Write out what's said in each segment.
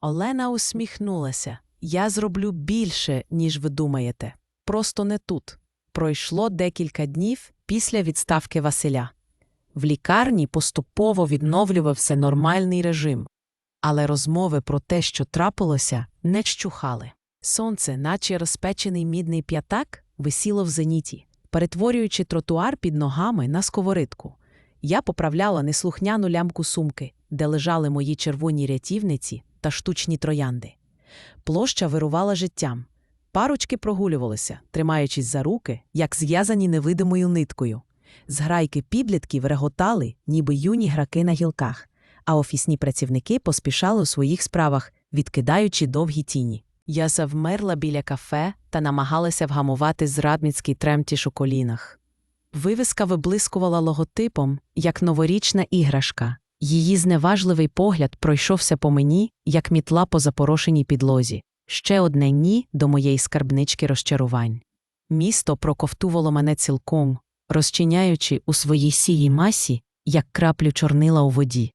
Олена усміхнулася. Я зроблю більше, ніж ви думаєте. Просто не тут. Пройшло декілька днів після відставки Василя. В лікарні поступово відновлювався нормальний режим, але розмови про те, що трапилося, не щухали. Сонце, наче розпечений мідний п'ятак, висіло в зеніті, перетворюючи тротуар під ногами на сковоридку. Я поправляла неслухняну лямку сумки, де лежали мої червоні рятівниці та штучні троянди. Площа вирувала життям. Парочки прогулювалися, тримаючись за руки, як зв'язані невидимою ниткою. Зграйки підлітків реготали, ніби юні граки на гілках, а офісні працівники поспішали у своїх справах, відкидаючи довгі тіні. Я завмерла біля кафе та намагалася вгамувати зрадницький тремтіш у колінах. Вивіска виблискувала логотипом, як новорічна іграшка. Її зневажливий погляд пройшовся по мені, як мітла по запорошеній підлозі. Ще одне ні до моєї скарбнички розчарувань. Місто проковтувало мене цілком, розчиняючи у своїй сіїй масі, як краплю чорнила у воді.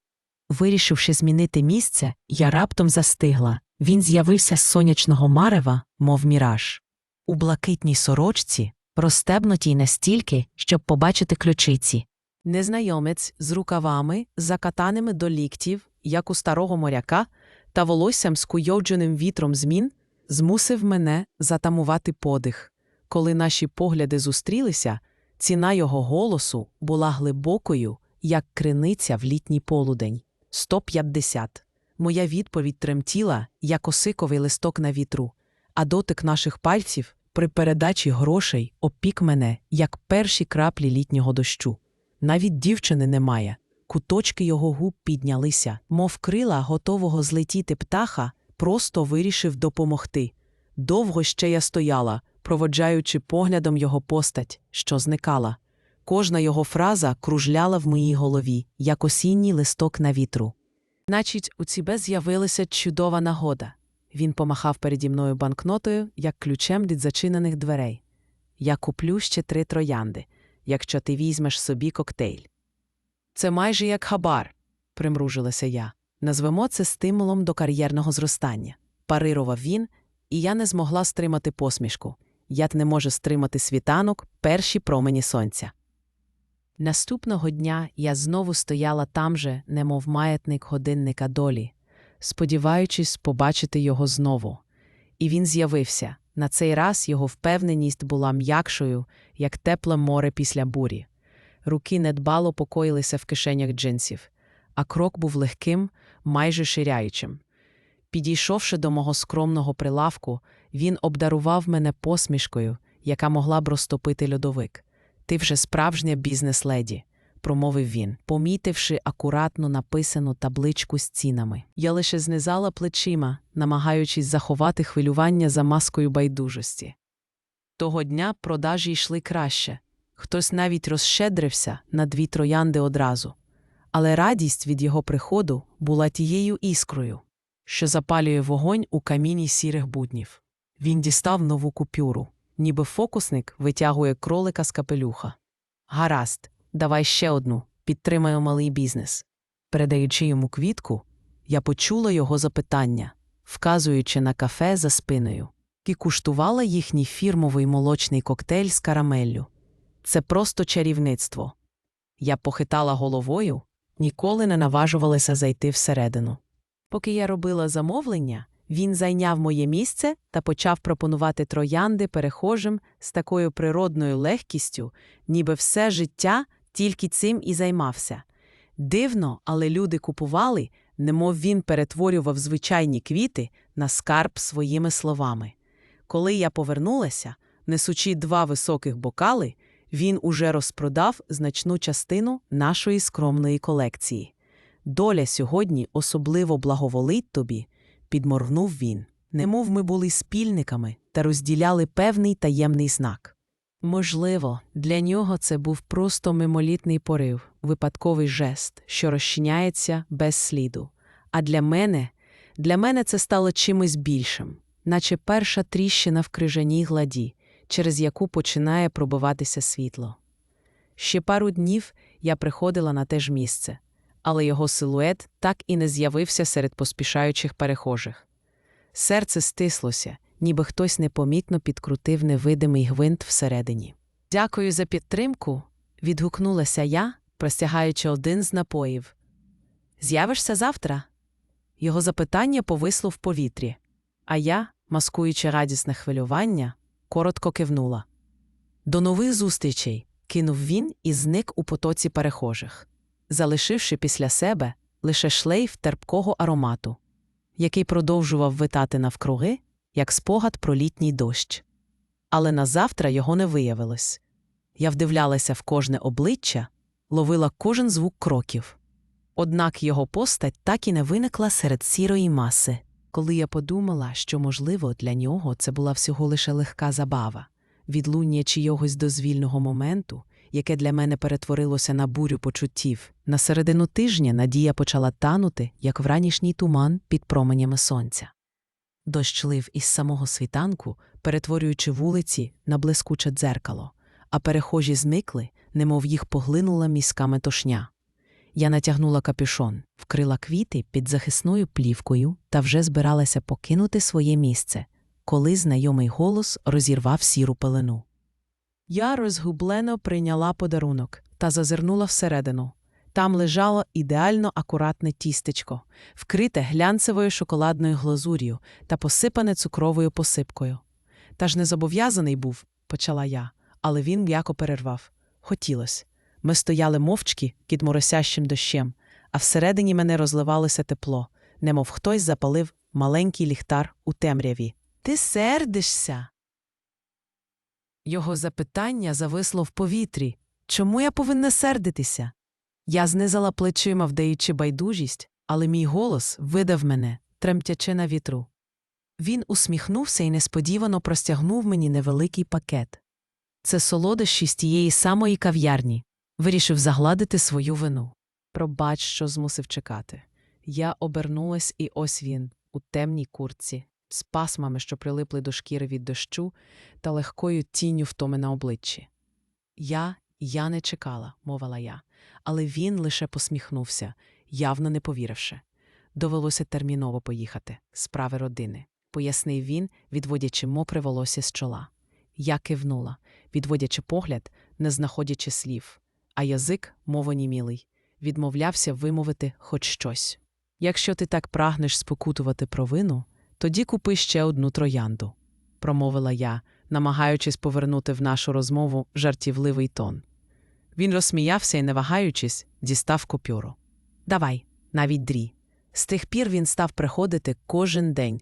Вирішивши змінити місце, я раптом застигла. Він з'явився з сонячного марева, мов міраж. У блакитній сорочці, розстебнутій настільки, щоб побачити ключиці. Незнайомець з рукавами, закатаними до ліктів, як у старого моряка, та волоссям скуйовдженим вітром змін, змусив мене затамувати подих. Коли наші погляди зустрілися, ціна його голосу була глибокою, як криниця в літній полудень. 150. Моя відповідь тремтіла, як осиковий листок на вітру, а дотик наших пальців при передачі грошей опік мене, як перші краплі літнього дощу. Навіть дівчини немає. Куточки його губ піднялися, мов крила готового злетіти птаха, просто вирішив допомогти. Довго ще я стояла, проводжаючи поглядом його постать, що зникала. Кожна його фраза кружляла в моїй голові, як осінній листок на вітру. Значить, у цібе з'явилася чудова нагода. Він помахав переді мною банкнотою, як ключем від зачинених дверей. Я куплю ще три троянди, якщо ти візьмеш собі коктейль. Це майже як хабар, примружилася я. Назвемо це стимулом до кар'єрного зростання. Парирував він, і я не змогла стримати посмішку. Як не може стримати світанок перші промені сонця. Наступного дня я знову стояла там же, немов маятник годинника долі, сподіваючись побачити його знову. І він з'явився. На цей раз його впевненість була м'якшою, як тепле море після бурі. Руки недбало покоїлися в кишенях джинсів, а крок був легким, майже ширяючим. Підійшовши до мого скромного прилавку, він обдарував мене посмішкою, яка могла б розтопити льодовик. Ти вже справжня бізнес-леді, промовив він, помітивши акуратно написану табличку з цінами. Я лише знизала плечима, намагаючись заховати хвилювання за маскою байдужості. Того дня продажі йшли краще. Хтось навіть розщедрився на дві троянди одразу. Але радість від його приходу була тією іскрою, що запалює вогонь у каміні сірих буднів. Він дістав нову купюру, ніби фокусник витягує кролика з капелюха. Гаразд, давай ще одну, підтримаю малий бізнес. Передаючи йому квітку, я почула його запитання, вказуючи на кафе за спиною, і куштувала їхній фірмовий молочний коктейль з карамеллю. Це просто чарівництво. Я похитала головою, ніколи не наважувалася зайти всередину. Поки я робила замовлення, він зайняв моє місце та почав пропонувати троянди перехожим з такою природною легкістю, ніби все життя тільки цим і займався. Дивно, але люди купували, немов він перетворював звичайні квіти на скарб своїми словами. Коли я повернулася, несучи два високих бокали, він уже розпродав значну частину нашої скромної колекції. Доля сьогодні особливо благоволить тобі, підморгнув він, немов ми були спільниками та розділяли певний таємний знак. Можливо, для нього це був просто мимолітний порив, випадковий жест, що розчиняється без сліду. А для мене, для мене це стало чимось більшим, наче перша тріщина в крижаній гладі, через яку починає пробиватися світло. Ще пару днів я приходила на те ж місце, але його силует так і не з'явився серед поспішаючих перехожих. Серце стислося, ніби хтось непомітно підкрутив невидимий гвинт всередині. Дякую за підтримку, відгукнулася я, простягаючи один з напоїв. З'явишся завтра? Його запитання повисло в повітрі, а я, маскуючи радісне хвилювання, коротко кивнула. До нових зустрічей кинув він і зник у потоці перехожих, залишивши після себе лише шлейф терпкого аромату, який продовжував витати навкруги, як спогад про літній дощ. Але назавтра його не виявилось. Я вдивлялася в кожне обличчя, ловила кожен звук кроків. Однак його постать так і не виникла серед сірої маси, коли я подумала, що, можливо, для нього це була всього лише легка забава, відлуння чийогось дозвільного моменту, яке для мене перетворилося на бурю почуттів. На середину тижня надія почала танути, як вранішній туман під променями сонця. Дощ лив із самого світанку, перетворюючи вулиці на блискуче дзеркало, а перехожі зникли, немов їх поглинула міська метушня. Я натягнула капюшон, вкрила квіти під захисною плівкою та вже збиралася покинути своє місце, коли знайомий голос розірвав сіру пелену. Я розгублено прийняла подарунок та зазирнула всередину. Там лежало ідеально акуратне тістечко, вкрите глянцевою шоколадною глазур'ю та посипане цукровою посипкою. Та ж не зобов'язаний був, почала я, але він м'яко перервав. Хотілось. Ми стояли мовчки під моросящим дощем, а всередині мене розливалося тепло, немов хтось запалив маленький ліхтар у темряві. Ти сердишся? Його запитання зависло в повітрі. Чому я повинна сердитися? Я знизала плечима, вдаючи байдужість, але мій голос видав мене, тремтячи на вітру. Він усміхнувся і несподівано простягнув мені невеликий пакет. Це солодощі з тієї самої кав'ярні. Вирішив загладити свою вину. Пробач, що змусив чекати. Я обернулась, і ось він, у темній курці, з пасмами, що прилипли до шкіри від дощу, та легкою тінню втоми на обличчі. Я, я не чекала, мовила я, але він лише посміхнувся, явно не повіривши. Довелося терміново поїхати, справи родини, пояснив він, відводячи мокре волосся з чола. Я кивнула, відводячи погляд, не знаходячи слів, а язик, мова німілий, відмовлявся вимовити хоч щось. Якщо ти так прагнеш спокутувати провину, тоді купи ще одну троянду, промовила я, намагаючись повернути в нашу розмову жартівливий тон. Він розсміявся і, не вагаючись, дістав купюру. Давай, навіть дрі. З тих пір він став приходити кожен день,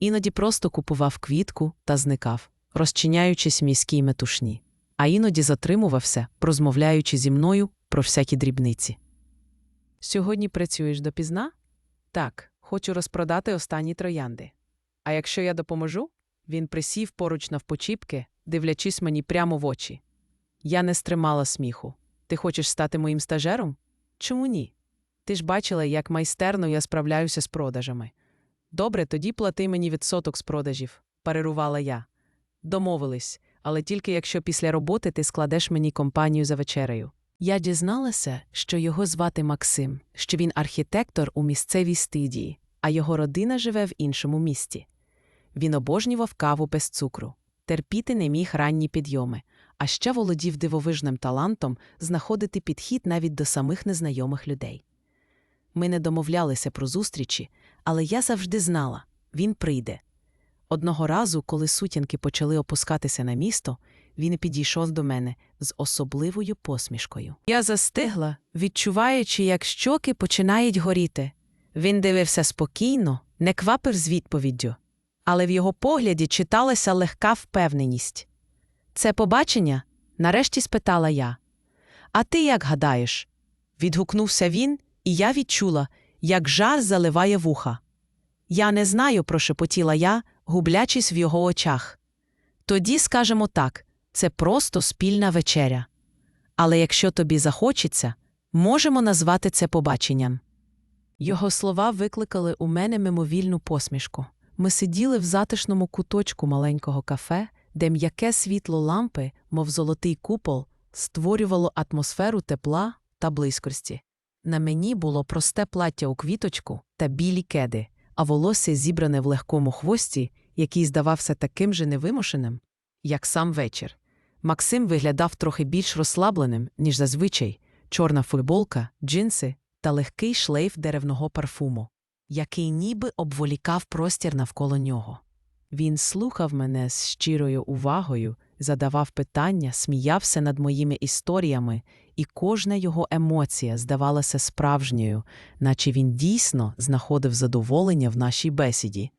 іноді просто купував квітку та зникав, розчиняючись в міській метушні, а іноді затримувався, розмовляючи зі мною про всякі дрібниці. Сьогодні працюєш допізна? Так, хочу розпродати останні троянди. А якщо я допоможу? Він присів поруч навпочіпки, дивлячись мені прямо в очі. Я не стримала сміху. Ти хочеш стати моїм стажером? Чому ні? Ти ж бачила, як майстерно я справляюся з продажами. Добре, тоді плати мені відсоток з продажів, парирувала я. Домовились, але тільки якщо після роботи ти складеш мені компанію за вечерею. Я дізналася, що його звати Максим, що він архітектор у місцевій студії, а його родина живе в іншому місті. Він обожнював каву без цукру, терпіти не міг ранні підйоми, а ще володів дивовижним талантом знаходити підхід навіть до самих незнайомих людей. Ми не домовлялися про зустрічі, але я завжди знала він прийде. Одного разу, коли сутінки почали опускатися на місто, він підійшов до мене з особливою посмішкою. Я застигла, відчуваючи, як щоки починають горіти. Він дивився спокійно, не квапив з відповіддю, але в його погляді читалася легка впевненість. Це побачення? нарешті спитала я. А ти як гадаєш? відгукнувся він, і я відчула, як жар заливає вуха. Я не знаю, прошепотіла я, гублячись в його очах. Тоді скажемо так це просто спільна вечеря. Але якщо тобі захочеться, можемо назвати це побаченням. Його слова викликали у мене мимовільну посмішку. Ми сиділи в затишному куточку маленького кафе, де м'яке світло лампи, мов золотий купол, створювало атмосферу тепла та близькості. На мені було просте плаття у квіточку та білі кеди, а волосся зібране в легкому хвості, який здавався таким же невимушеним, як сам вечір. Максим виглядав трохи більш розслабленим, ніж зазвичай, чорна футболка, джинси та легкий шлейф деревного парфуму, який ніби обволікав простір навколо нього. Він слухав мене з щирою увагою, задавав питання, сміявся над моїми історіями, і кожна його емоція здавалася справжньою, наче він дійсно знаходив задоволення в нашій бесіді.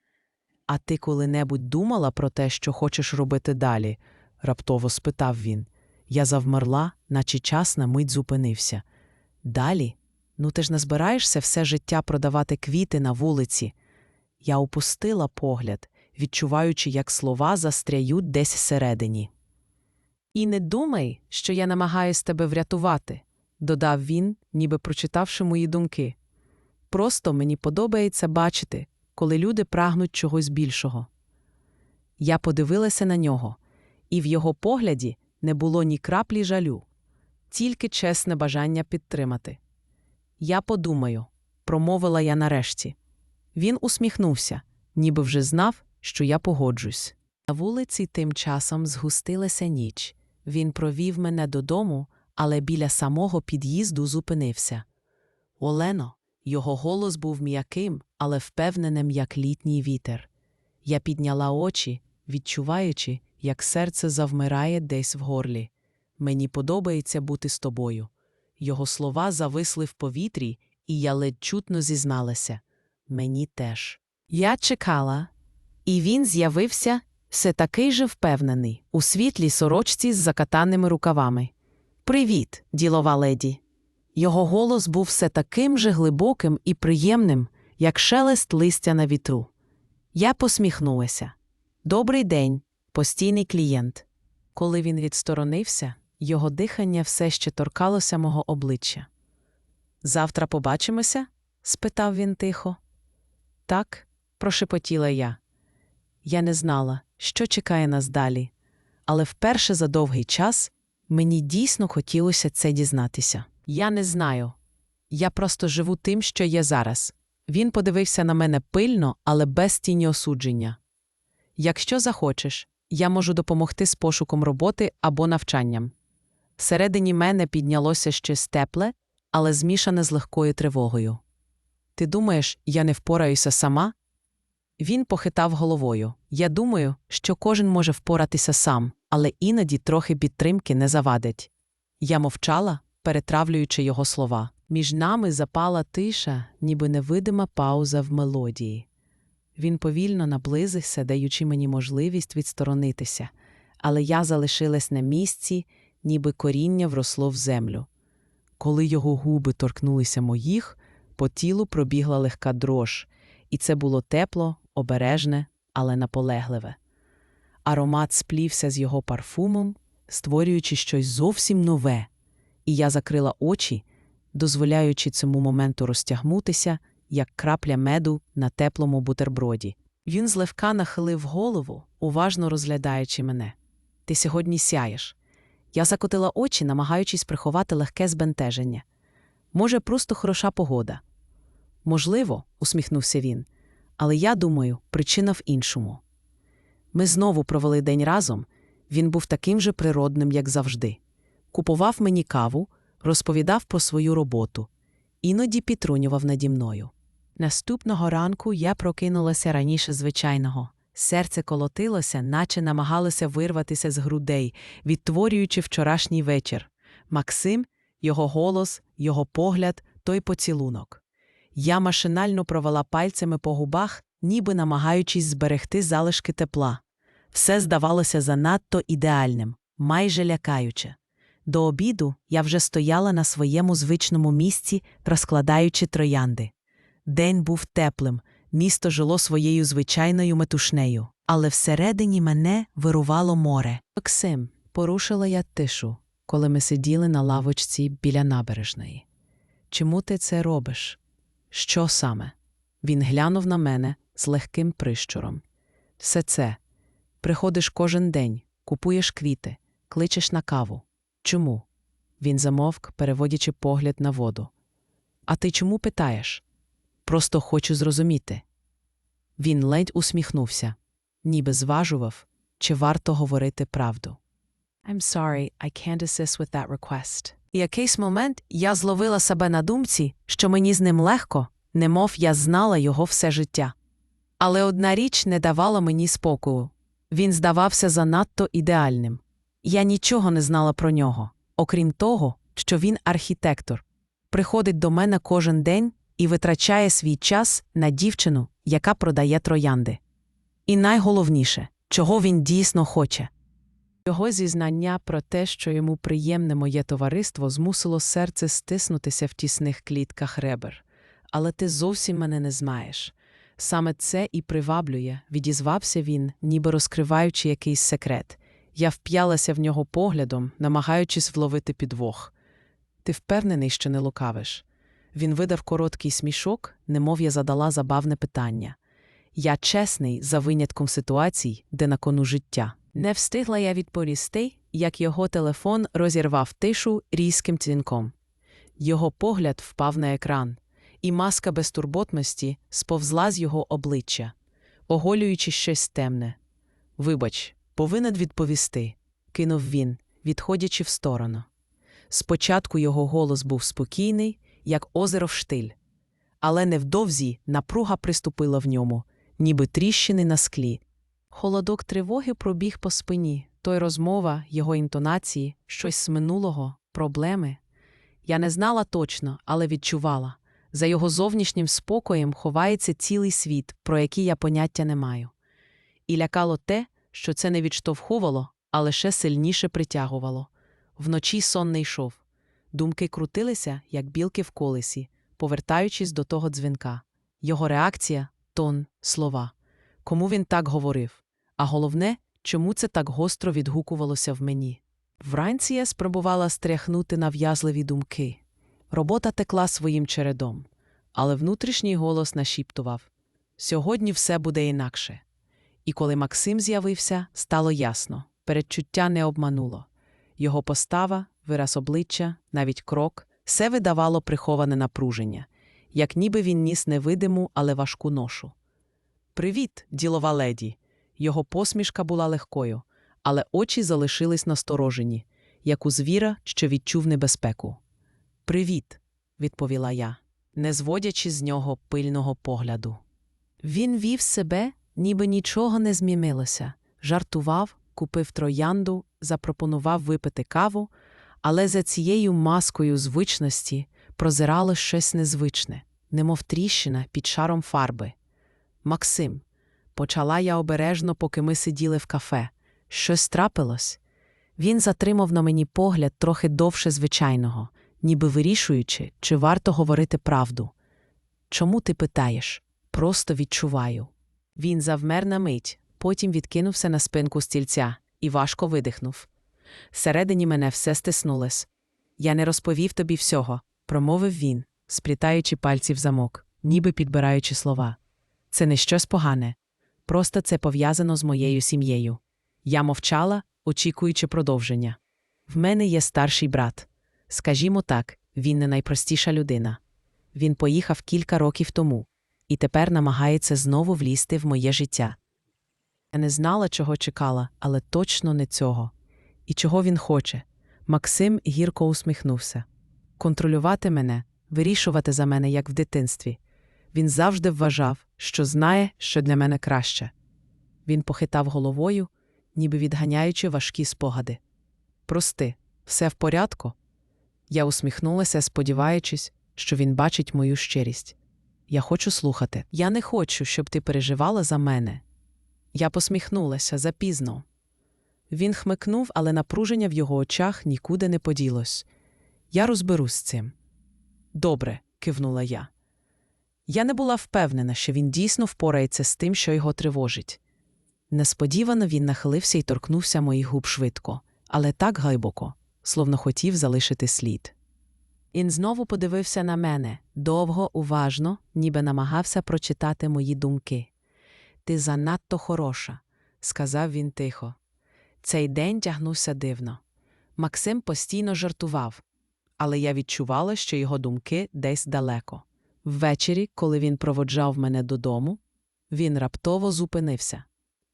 А ти коли-небудь думала про те, що хочеш робити далі? раптово спитав він. Я завмерла, наче час на мить зупинився. Далі? Ну ти ж не збираєшся все життя продавати квіти на вулиці. Я опустила погляд, відчуваючи, як слова застряють десь всередині. І не думай, що я намагаюсь тебе врятувати, додав він, ніби прочитавши мої думки. Просто мені подобається бачити, коли люди прагнуть чогось більшого. Я подивилася на нього, і в його погляді не було ні краплі жалю, тільки чесне бажання підтримати. Я подумаю, промовила я нарешті. Він усміхнувся, ніби вже знав, що я погоджусь. На вулиці тим часом згустилася ніч. Він провів мене додому, але біля самого під'їзду зупинився. Олено, його голос був м'яким, але впевненим, як літній вітер. Я підняла очі, відчуваючи, як серце завмирає десь в горлі. Мені подобається бути з тобою. Його слова зависли в повітрі, і я ледь чутно зізналася. Мені теж. Я чекала, і він з'явився все такий же впевнений, у світлій сорочці з закатаними рукавами. Привіт, ділова леді. Його голос був все таким же глибоким і приємним, як шелест листя на вітру. Я посміхнулася. Добрий день, постійний клієнт. Коли він відсторонився, його дихання все ще торкалося мого обличчя. Завтра побачимося? спитав він тихо. Так, прошепотіла я. Я не знала, що чекає нас далі, але вперше за довгий час мені дійсно хотілося це дізнатися. Я не знаю. Я просто живу тим, що є зараз. Він подивився на мене пильно, але без тіні осудження. Якщо захочеш, я можу допомогти з пошуком роботи або навчанням. Всередині мене піднялося щось тепле, але змішане з легкою тривогою. Ти думаєш, я не впораюся сама? Він похитав головою. Я думаю, що кожен може впоратися сам, але іноді трохи підтримки не завадить. Я мовчала, перетравлюючи його слова. Між нами запала тиша, ніби невидима пауза в мелодії. Він повільно наблизився, даючи мені можливість відсторонитися, але я залишилась на місці, ніби коріння вросло в землю. Коли його губи торкнулися моїх, по тілу пробігла легка дрож, і це було тепло, обережне, але наполегливе. Аромат сплівся з його парфумом, створюючи щось зовсім нове, і я закрила очі, дозволяючи цьому моменту розтягнутися, як крапля меду на теплому бутерброді. Він злегка нахилив голову, уважно розглядаючи мене. Ти сьогодні сяєш. Я закотила очі, намагаючись приховати легке збентеження. Може, просто хороша погода. Можливо, усміхнувся він, але я думаю, причина в іншому. Ми знову провели день разом. Він був таким же природним, як завжди. Купував мені каву, розповідав про свою роботу, іноді підтрунював наді мною. Наступного ранку я прокинулася раніше звичайного. Серце колотилося, наче намагалося вирватися з грудей, відтворюючи вчорашній вечір. Максим, його голос, його погляд, той поцілунок. Я машинально провела пальцями по губах, ніби намагаючись зберегти залишки тепла. Все здавалося занадто ідеальним, майже лякаюче. До обіду я вже стояла на своєму звичному місці, розкладаючи троянди. День був теплим, місто жило своєю звичайною метушнею, але всередині мене вирувало море. Оксим, порушила я тишу, коли ми сиділи на лавочці біля набережної. Чому ти це робиш? Що саме? Він глянув на мене з легким прищуром. Все це. Приходиш кожен день, купуєш квіти, кличеш на каву. Чому? Він замовк, переводячи погляд на воду. А ти чому питаєш? Просто хочу зрозуміти. Він ледь усміхнувся, ніби зважував, чи варто говорити правду. I'm sorry, I can't assist with that request. І якийсь момент я зловила себе на думці, що мені з ним легко, немов я знала його все життя. Але одна річ не давала мені спокою. Він здавався занадто ідеальним. Я нічого не знала про нього, окрім того, що він архітектор, приходить до мене кожен день і витрачає свій час на дівчину, яка продає троянди. І найголовніше, чого він дійсно хоче. Його зізнання про те, що йому приємне моє товариство, змусило серце стиснутися в тісних клітках ребер. Але ти зовсім мене не знаєш. Саме це і приваблює, відізвався він, ніби розкриваючи якийсь секрет. Я вп'ялася в нього поглядом, намагаючись вловити підвох. Ти впевнений, що не лукавиш. Він видав короткий смішок, немов я задала забавне питання. Я чесний за винятком ситуацій, де на кону життя. Не встигла я відповісти, як його телефон розірвав тишу різким дзвінком. Його погляд впав на екран, і маска безтурботності сповзла з його обличчя, оголюючи щось темне. Вибач, повинен відповісти, кинув він, відходячи в сторону. Спочатку його голос був спокійний, як озеро в штиль, але невдовзі напруга приступила в ньому, ніби тріщини на склі. Холодок тривоги пробіг по спині, той розмова, його інтонації, щось з минулого, проблеми. Я не знала точно, але відчувала. За його зовнішнім спокоєм ховається цілий світ, про який я поняття не маю. І лякало те, що це не відштовхувало, а лише сильніше притягувало. Вночі сон не йшов. Думки крутилися, як білки в колесі, повертаючись до того дзвінка. Його реакція тон, слова. Кому він так говорив? А головне, чому це так гостро відгукувалося в мені? Вранці я спробувала стряхнути нав'язливі думки. Робота текла своїм чередом, але внутрішній голос нашіптував сьогодні все буде інакше. І коли Максим з'явився, стало ясно передчуття не обмануло. Його постава, вираз обличчя, навіть крок, все видавало приховане напруження, як ніби він ніс невидиму, але важку ношу. Привіт, ділова леді. Його посмішка була легкою, але очі залишились насторожені, як у звіра, що відчув небезпеку. Привіт, відповіла я, не зводячи з нього пильного погляду. Він вів себе, ніби нічого не змінилося, жартував, купив троянду, запропонував випити каву, але за цією маскою звичності прозирало щось незвичне, немов тріщина під шаром фарби. Максим, почала я обережно, поки ми сиділи в кафе. Щось трапилось. Він затримав на мені погляд трохи довше звичайного, ніби вирішуючи, чи варто говорити правду. Чому ти питаєш? Просто відчуваю. Він завмер на мить, потім відкинувся на спинку стільця і важко видихнув. Всередині мене все стиснулось. Я не розповів тобі всього, промовив він, сплітаючи пальці в замок, ніби підбираючи слова. Це не щось погане, просто це пов'язано з моєю сім'єю. Я мовчала, очікуючи продовження. В мене є старший брат. Скажімо так, він не найпростіша людина. Він поїхав кілька років тому і тепер намагається знову влізти в моє життя. Я не знала, чого чекала, але точно не цього. І чого він хоче. Максим гірко усміхнувся контролювати мене, вирішувати за мене, як в дитинстві. Він завжди вважав, що знає, що для мене краще. Він похитав головою, ніби відганяючи важкі спогади. Прости, все в порядку? Я усміхнулася, сподіваючись, що він бачить мою щирість. Я хочу слухати. Я не хочу, щоб ти переживала за мене. Я посміхнулася запізно. Він хмикнув, але напруження в його очах нікуди не поділось. Я розберусь з цим. Добре, кивнула я. Я не була впевнена, що він дійсно впорається з тим, що його тривожить. Несподівано він нахилився і торкнувся моїх губ швидко, але так глибоко, словно хотів залишити слід. Він знову подивився на мене довго, уважно, ніби намагався прочитати мої думки. Ти занадто хороша, сказав він тихо. Цей день тягнувся дивно. Максим постійно жартував, але я відчувала, що його думки десь далеко. Ввечері, коли він проводжав мене додому, він раптово зупинився.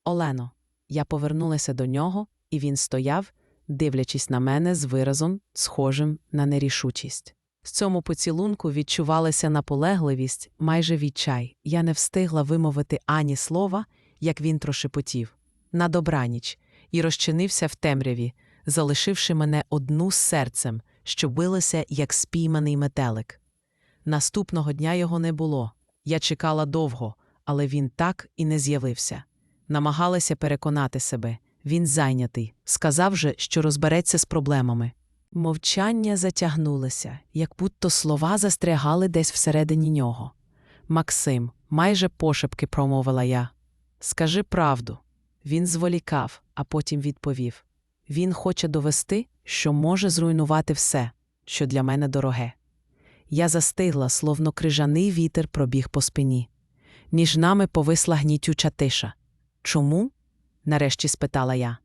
Олено, я повернулася до нього, і він стояв, дивлячись на мене з виразом, схожим на нерішучість. З цьому поцілунку відчувалася наполегливість, майже відчай. Я не встигла вимовити ані слова, як він прошепотів на добраніч, і розчинився в темряві, залишивши мене одну з серцем, що билося, як спійманий метелик. Наступного дня його не було. Я чекала довго, але він так і не з'явився. Намагалася переконати себе він зайнятий, сказав же, що розбереться з проблемами. Мовчання затягнулося, як будто слова застрягали десь всередині нього. Максим, майже пошепки промовила я. Скажи правду. Він зволікав, а потім відповів Він хоче довести, що може зруйнувати все, що для мене дороге. Я застигла, словно крижаний вітер пробіг по спині. Між нами повисла гнітюча тиша. Чому? нарешті спитала я.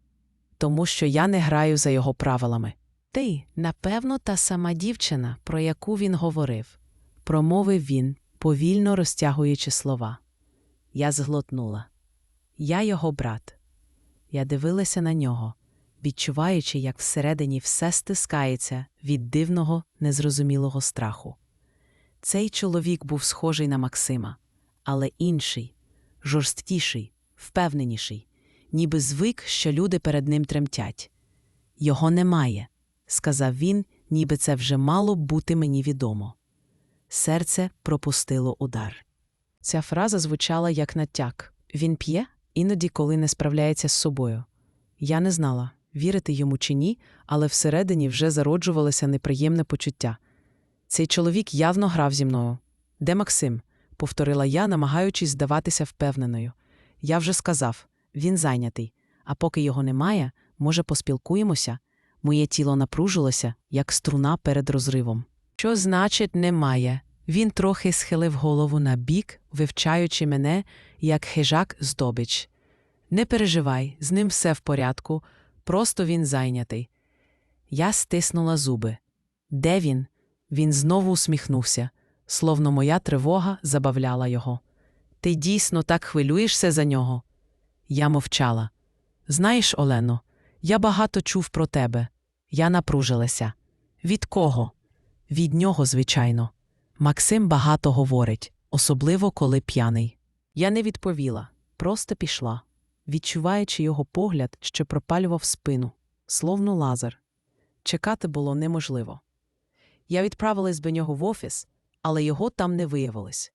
Тому що я не граю за його правилами. Ти, напевно, та сама дівчина, про яку він говорив, промовив він, повільно розтягуючи слова. Я зглотнула. Я його брат. Я дивилася на нього, відчуваючи, як всередині все стискається від дивного, незрозумілого страху. Цей чоловік був схожий на Максима, але інший, жорсткіший, впевненіший, ніби звик, що люди перед ним тремтять. Його немає, сказав він, ніби це вже мало бути мені відомо. Серце пропустило удар. Ця фраза звучала як натяк. Він п'є, іноді, коли не справляється з собою. Я не знала, вірити йому чи ні, але всередині вже зароджувалося неприємне почуття. Цей чоловік явно грав зі мною. Де Максим? повторила я, намагаючись здаватися впевненою. Я вже сказав він зайнятий, а поки його немає, може, поспілкуємося. Моє тіло напружилося, як струна перед розривом. Що значить, немає? Він трохи схилив голову на бік, вивчаючи мене, як хижак здобич. Не переживай, з ним все в порядку, просто він зайнятий. Я стиснула зуби. Де він? Він знову усміхнувся, словно моя тривога забавляла його. Ти дійсно так хвилюєшся за нього? Я мовчала. Знаєш, Олено, я багато чув про тебе. Я напружилася. Від кого? Від нього, звичайно. Максим багато говорить, особливо коли п'яний. Я не відповіла, просто пішла, відчуваючи його погляд, що пропалював спину, словно лазер. Чекати було неможливо. Я відправилась до нього в офіс, але його там не виявилось.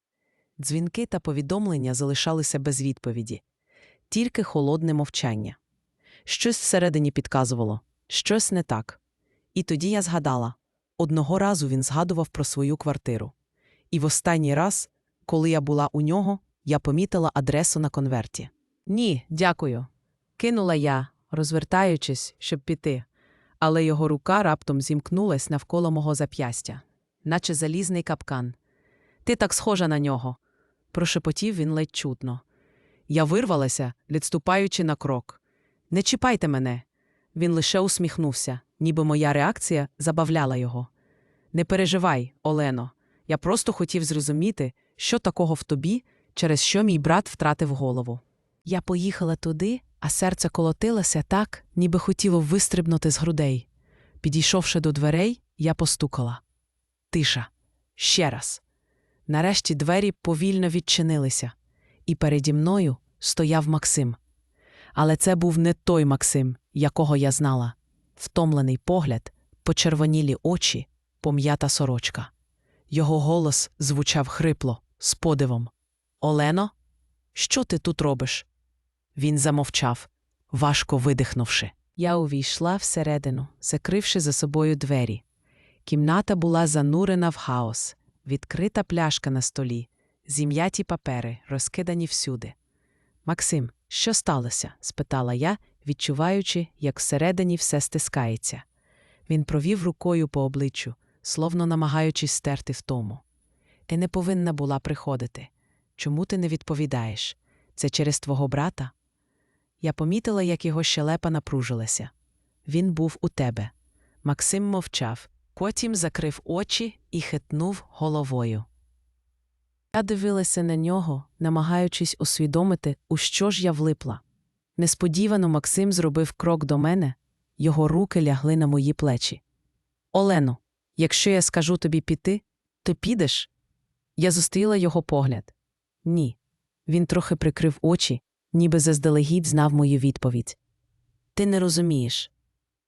Дзвінки та повідомлення залишалися без відповіді, тільки холодне мовчання. Щось всередині підказувало, щось не так. І тоді я згадала одного разу він згадував про свою квартиру. І в останній раз, коли я була у нього, я помітила адресу на конверті. Ні, дякую. Кинула я, розвертаючись, щоб піти, але його рука раптом зімкнулась навколо мого зап'ястя, наче залізний капкан. Ти так схожа на нього, прошепотів він ледь чутно. Я вирвалася, відступаючи на крок. Не чіпайте мене. Він лише усміхнувся, ніби моя реакція забавляла його. Не переживай, Олено. Я просто хотів зрозуміти, що такого в тобі, через що мій брат втратив голову. Я поїхала туди, а серце колотилося так, ніби хотіло вистрибнути з грудей. Підійшовши до дверей, я постукала. Тиша. Ще раз. Нарешті двері повільно відчинилися, і переді мною стояв Максим. Але це був не той Максим, якого я знала. Втомлений погляд, почервонілі очі, пом'ята сорочка. Його голос звучав хрипло, з подивом. Олено, що ти тут робиш? Він замовчав, важко видихнувши. Я увійшла всередину, закривши за собою двері. Кімната була занурена в хаос, відкрита пляшка на столі, зім'яті папери, розкидані всюди. Максим, що сталося? спитала я, відчуваючи, як всередині все стискається. Він провів рукою по обличчю, словно намагаючись стерти втому. Ти не повинна була приходити. Чому ти не відповідаєш? Це через твого брата? Я помітила, як його щелепа напружилася. Він був у тебе. Максим мовчав, Потім закрив очі і хитнув головою. Я дивилася на нього, намагаючись усвідомити, у що ж я влипла. Несподівано Максим зробив крок до мене, його руки лягли на мої плечі. Олено, якщо я скажу тобі піти, то підеш? Я зустріла його погляд. Ні. Він трохи прикрив очі, ніби заздалегідь знав мою відповідь. Ти не розумієш.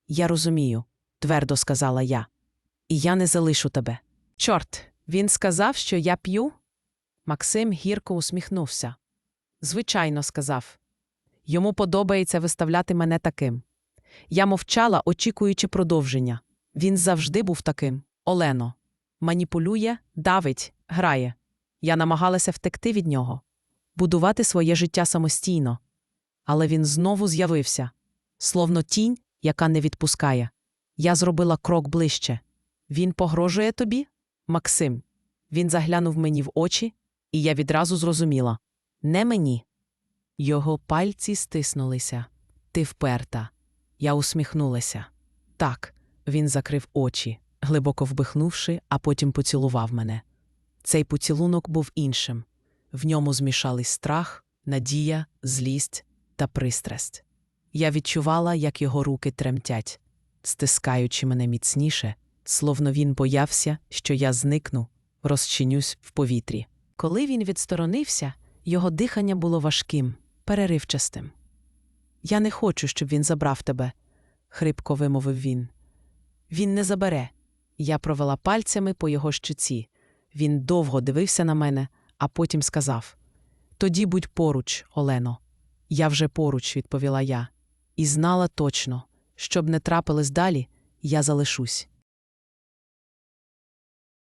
Я розумію, твердо сказала я. І я не залишу тебе. Чорт, він сказав, що я п'ю? Максим гірко усміхнувся. Звичайно, сказав. Йому подобається виставляти мене таким. Я мовчала, очікуючи продовження. Він завжди був таким. Олено. Маніпулює, давить, грає. Я намагалася втекти від нього, будувати своє життя самостійно. Але він знову з'явився, словно тінь, яка не відпускає. Я зробила крок ближче. Він погрожує тобі? Максим. Він заглянув мені в очі, і я відразу зрозуміла не мені. Його пальці стиснулися. Ти вперта. Я усміхнулася. Так, він закрив очі, глибоко вбихнувши, а потім поцілував мене. Цей поцілунок був іншим. В ньому змішались страх, надія, злість та пристрасть. Я відчувала, як його руки тремтять, стискаючи мене міцніше, словно він боявся, що я зникну, розчинюсь в повітрі. Коли він відсторонився, його дихання було важким, переривчастим. Я не хочу, щоб він забрав тебе, хрипко вимовив він. Він не забере. Я провела пальцями по його щуці. Він довго дивився на мене, а потім сказав: Тоді будь поруч, Олено. Я вже поруч, відповіла я, і знала точно, щоб не трапилось далі, я залишусь.